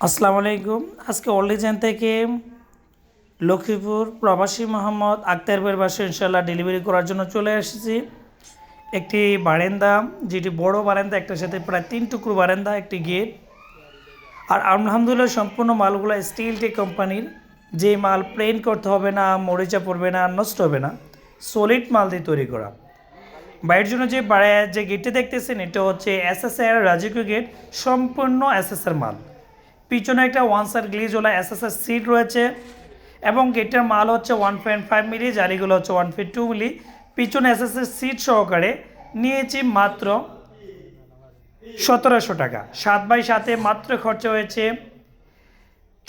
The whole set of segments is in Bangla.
আসসালামু আলাইকুম। আজকে অলিজান থেকে লক্ষ্মীপুর প্রবাসী মোহাম্মদ আক্তার ভাইয়ের বাসায় ইনশাল্লাহ ডেলিভারি করার জন্য চলে এসেছি। একটি বারান্দা, যেটি বড় বারান্দা, একটার সাথে প্রায় তিন টুকরো বারান্দা, একটি গেট। আর আলহামদুলিল্লাহ সম্পূর্ণ মালগুলো স্টিল টি কোম্পানির। যে মাল প্লেন করতে হবে না, মরিচা পড়বে না, নষ্ট হবে না, সলিড মাল দিয়ে তৈরি করা। বাইরের জন্য যে যে গেটটি দেখতেছেন, এটা হচ্ছে এস এস এসএসআর রাজকীয় গেট, সম্পূর্ণ এসএসআর মাল। পিছনে একটা ওয়ান সাইড গ্লিজওয়ালা এসএসআর সিট রয়েছে এবং গেটের মাল হচ্ছে ওয়ান পয়েন্ট ফাইভ মিলি জারিগুলো হচ্ছে ওয়ান পয়েন্ট টু মিলি পিছনে এসএসআর সিট সহকারে নিয়েছি মাত্র সতেরোশো টাকা। সাত বাই সাতে মাত্র খরচা হয়েছে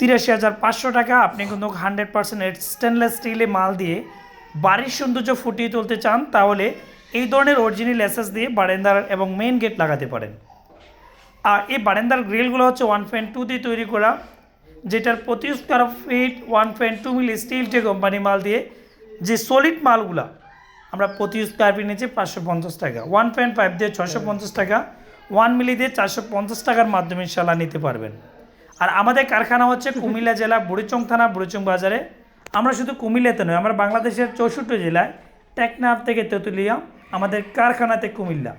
তিরাশি হাজার পাঁচশো টাকা। আপনি কিন্তু হান্ড্রেড পার্সেন্ট স্টেনলেস স্টিলে মাল দিয়ে বাড়ির সৌন্দর্য ফুটিয়ে তুলতে চান, তাহলে এই ধরনের অরিজিনাল এসএস দিয়ে বারেন্দার এবং মেইন গেট লাগাতে পারেন। আর এই বারেন্দার গ্রিলগুলো হচ্ছে ওয়ান পয়েন্ট টু দিয়ে তৈরি করা, যেটার প্রতি square feet one point two milli steel টে কোম্পানি মাল দিয়ে, যে সলিড মালগুলা, আমরা প্রতি স্কোয়ার ফিট নিচ্ছি পাঁচশো পঞ্চাশ টাকা। ওয়ান পয়েন্ট ফাইভ দিয়ে ছশো পঞ্চাশ টাকা ওয়ান মিলি দিয়ে চারশো পঞ্চাশ টাকার মাধ্যমে ইনশাল্লাহ নিতে পারবেন। আর আমাদের কারখানা হচ্ছে কুমিল্লা জেলা, বুড়িচং থানা, বুড়িচং বাজারে। আমরা শুধু কুমিল্লাতে নয়, আমরা বাংলাদেশের চৌষট্টি জেলায় টেকনাফ থেকে তেঁতুলিয়া, আমাদের কারখানাতে কুমিল্লা।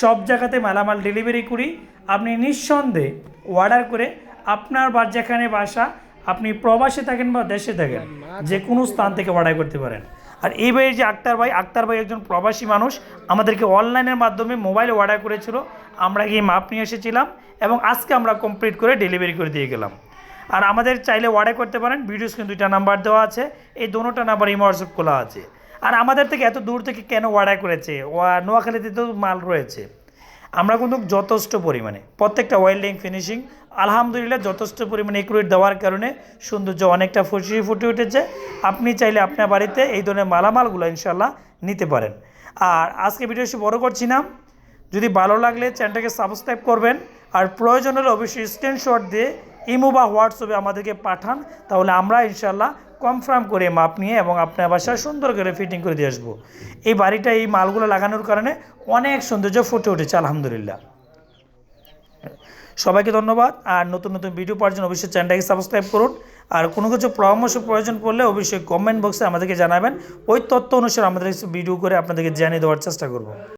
সব জায়গাতে মালামাল ডেলিভারি করি। আপনি নিঃসন্দেহে অর্ডার করে আপনার বা যেখানে বাসা আপনি প্রবাসে থাকেন বা দেশে থাকেন, যে কোনো স্থান থেকে অর্ডার করতে পারেন। আর এই ভাইয়ের যে আক্তার ভাই আক্তার ভাই একজন প্রবাসী মানুষ, আমাদেরকে অনলাইনের মাধ্যমে মোবাইল অর্ডার করেছিল। আমরা গিয়ে মাপ নিয়ে এসেছিলাম এবং আজকে আমরা কমপ্লিট করে ডেলিভারি করে দিয়ে গেলাম। আর আমাদের চাইলে অর্ডার করতে পারেন ভিডিও স্ক্রিন দুইটা নাম্বার দেওয়া আছে। এই দোনোটা নাম্বার ইমো হোয়াটসঅ্যাপ খোলা আছে। আর আমাদের থেকে এত দূর থেকে কেন অর্ডার করেছে? নোয়াখালীতে তো মাল রয়েছে। আমরা কিন্তু যথেষ্ট পরিমাণে, প্রত্যেকটা ওয়েল্ডিং ফিনিশিং, আলহামদুলিল্লাহ যথেষ্ট পরিমাণে একুরেট দেওয়ার কারণে সৌন্দর্য অনেকটা ফুসিয়ে ফুটে উঠেছে। আপনি চাইলে আপনার বাড়িতে এই ধরনের মালামালগুলো ইনশাল্লাহ নিতে পারেন। আর আজকে ভিডিও বেশি বড় করছি না। যদি ভালো লাগলে চ্যানেলটাকে সাবস্ক্রাইব করবেন। আর প্রয়োজন হলে অবশ্যই স্ক্রিনশট দিয়ে ইমো বা হোয়াটসঅ্যাপে আমাদেরকে পাঠান, তাহলে আমরা ইনশাল্লাহ কনফার্ম করে মাপ নিয়ে এবং আপনার বাসায় সুন্দর করে ফিটিং করে দিয়ে আসব। এই বাড়িটা, এই মালগুলো লাগানোর কারণে অনেক সৌন্দর্য ফুটে উঠেছে, আলহামদুলিল্লাহ। সবাইকে ধন্যবাদ, আর নতুন নতুন ভিডিও পাওয়ার জন্য অবশ্যই চ্যানেলটাকে সাবস্ক্রাইব করুন, আর কোনো কিছু পরামর্শ প্রয়োজন পড়লে অবশ্যই কমেন্ট বক্সে আমাদেরকে জানাবেন, ওই তথ্য অনুসারে আমাদের ভিডিও করে আপনাদেরকে জানিয়ে দেওয়ার চেষ্টা করব।